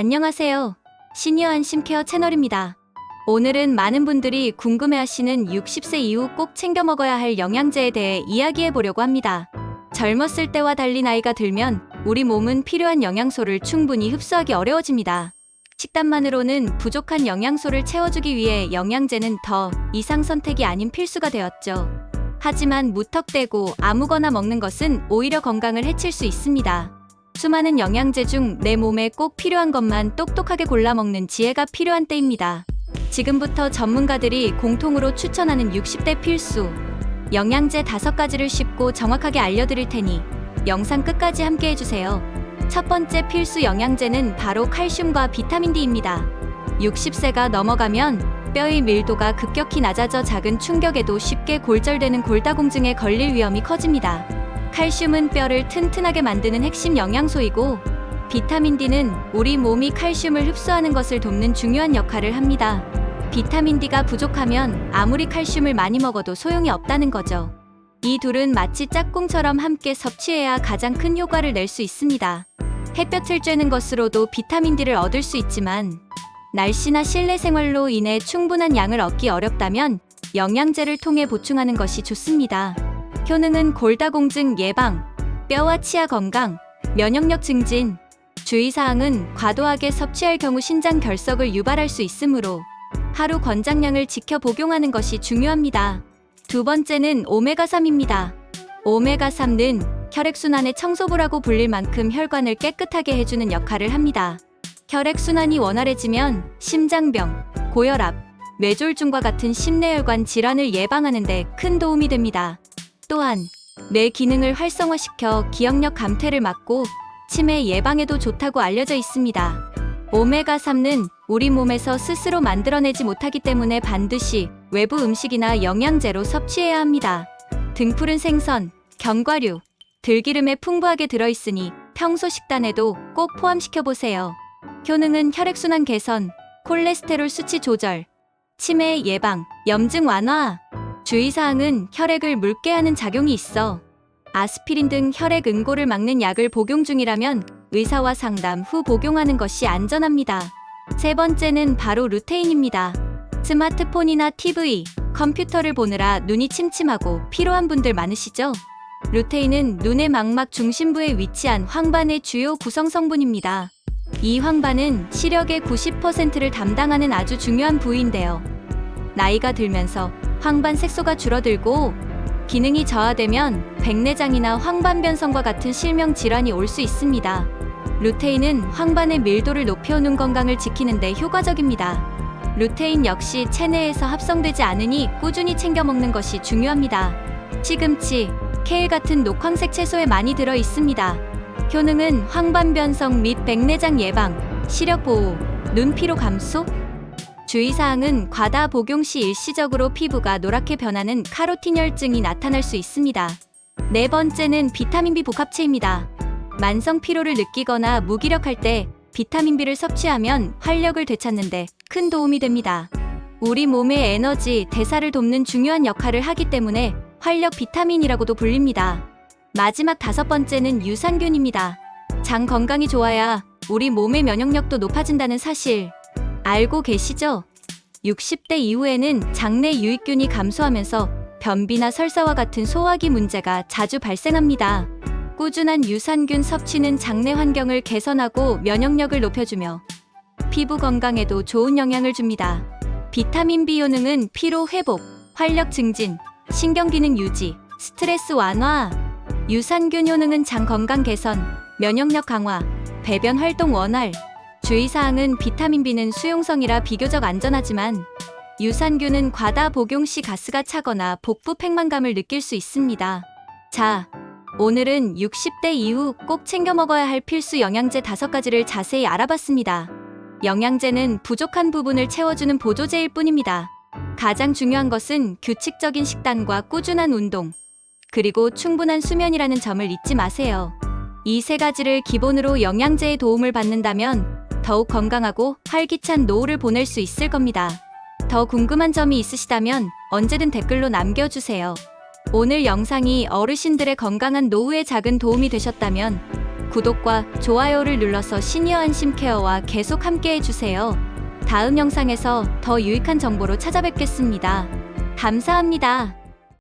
안녕하세요. 시니어 안심케어 채널입니다. 오늘은 많은 분들이 궁금해하시는 60세 이후 꼭 챙겨 먹어야 할 영양제에 대해 이야기해 보려고 합니다. 젊었을 때와 달리 나이가 들면 우리 몸은 필요한 영양소를 충분히 흡수하기 어려워집니다. 식단만으로는 부족한 영양소를 채워주기 위해 영양제는 더 이상 선택이 아닌 필수가 되었죠. 하지만 무턱대고 아무거나 먹는 것은 오히려 건강을 해칠 수 있습니다. 수많은 영양제 중 내 몸에 꼭 필요한 것만 똑똑하게 골라 먹는 지혜가 필요한 때입니다. 지금부터 전문가들이 공통으로 추천하는 60대 필수 영양제 5가지를 쉽고 정확하게 알려드릴 테니 영상 끝까지 함께 해주세요. 첫 번째 필수 영양제는 바로 칼슘과 비타민 D입니다. 60세가 넘어가면 뼈의 밀도가 급격히 낮아져 작은 충격에도 쉽게 골절되는 골다공증에 걸릴 위험이 커집니다. 칼슘은 뼈를 튼튼하게 만드는 핵심 영양소이고 비타민 D는 우리 몸이 칼슘을 흡수하는 것을 돕는 중요한 역할을 합니다. 비타민 D가 부족하면 아무리 칼슘을 많이 먹어도 소용이 없다는 거죠. 이 둘은 마치 짝꿍처럼 함께 섭취해야 가장 큰 효과를 낼 수 있습니다. 햇볕을 쬐는 것으로도 비타민 D를 얻을 수 있지만 날씨나 실내 생활로 인해 충분한 양을 얻기 어렵다면 영양제를 통해 보충하는 것이 좋습니다. 효능은 골다공증 예방, 뼈와 치아 건강, 면역력 증진. 주의사항은 과도하게 섭취할 경우 신장 결석을 유발할 수 있으므로 하루 권장량을 지켜 복용하는 것이 중요합니다. 두 번째는 오메가3입니다. 오메가3는 혈액순환의 청소부라고 불릴 만큼 혈관을 깨끗하게 해주는 역할을 합니다. 혈액순환이 원활해지면 심장병, 고혈압, 뇌졸중과 같은 심내혈관 질환을 예방하는 데 큰 도움이 됩니다. 또한 뇌 기능을 활성화시켜 기억력 감퇴를 막고 치매 예방에도 좋다고 알려져 있습니다. 오메가3는 우리 몸에서 스스로 만들어내지 못하기 때문에 반드시 외부 음식이나 영양제로 섭취해야 합니다. 등푸른 생선, 견과류, 들기름에 풍부하게 들어있으니 평소 식단에도 꼭 포함시켜 보세요. 효능은 혈액순환 개선, 콜레스테롤 수치 조절, 치매 예방, 염증 완화. 주의사항은 혈액을 묽게 하는 작용이 있어 아스피린 등 혈액 응고를 막는 약을 복용 중이라면 의사와 상담 후 복용하는 것이 안전합니다. 세 번째는 바로 루테인입니다. 스마트폰이나 TV, 컴퓨터를 보느라 눈이 침침하고 피로한 분들 많으시죠? 루테인은 눈의 망막 중심부에 위치한 황반의 주요 구성 성분입니다. 이 황반은 시력의 90%를 담당하는 아주 중요한 부위인데요. 나이가 들면서 황반 색소가 줄어들고 기능이 저하되면 백내장이나 황반 변성과 같은 실명 질환이 올 수 있습니다. 루테인은 황반의 밀도를 높여 눈 건강을 지키는 데 효과적입니다. 루테인 역시 체내에서 합성되지 않으니 꾸준히 챙겨 먹는 것이 중요합니다. 시금치, 케일 같은 녹황색 채소에 많이 들어 있습니다. 효능은 황반 변성 및 백내장 예방, 시력 보호, 눈 피로 감소, 주의사항은 과다 복용 시 일시적으로 피부가 노랗게 변하는 카로티혈증이 나타날 수 있습니다. 네 번째는 비타민 B 복합체입니다. 만성 피로를 느끼거나 무기력할 때 비타민 B를 섭취하면 활력을 되찾는데 큰 도움이 됩니다. 우리 몸의 에너지 대사를 돕는 중요한 역할을 하기 때문에 활력 비타민이라고도 불립니다. 마지막 다섯 번째는 유산균입니다. 장 건강이 좋아야 우리 몸의 면역력도 높아진다는 사실 알고 계시죠? 60대 이후에는 장내 유익균이 감소하면서 변비나 설사와 같은 소화기 문제가 자주 발생합니다. 꾸준한 유산균 섭취는 장내 환경을 개선하고 면역력을 높여주며 피부 건강에도 좋은 영향을 줍니다. 비타민 B 효능은 피로 회복, 활력 증진, 신경 기능 유지, 스트레스 완화. 유산균 효능은 장 건강 개선, 면역력 강화, 배변 활동 원활. 주의사항은 비타민 B는 수용성이라 비교적 안전하지만 유산균은 과다 복용 시 가스가 차거나 복부 팽만감을 느낄 수 있습니다. 자, 오늘은 60대 이후 꼭 챙겨 먹어야 할 필수 영양제 5가지를 자세히 알아봤습니다. 영양제는 부족한 부분을 채워주는 보조제일 뿐입니다. 가장 중요한 것은 규칙적인 식단과 꾸준한 운동, 그리고 충분한 수면이라는 점을 잊지 마세요. 이 세 가지를 기본으로 영양제의 도움을 받는다면 더욱 건강하고 활기찬 노후를 보낼 수 있을 겁니다. 더 궁금한 점이 있으시다면 언제든 댓글로 남겨주세요. 오늘 영상이 어르신들의 건강한 노후에 작은 도움이 되셨다면 구독과 좋아요를 눌러서 시니어 안심 케어와 계속 함께 해주세요. 다음 영상에서 더 유익한 정보로 찾아뵙겠습니다. 감사합니다.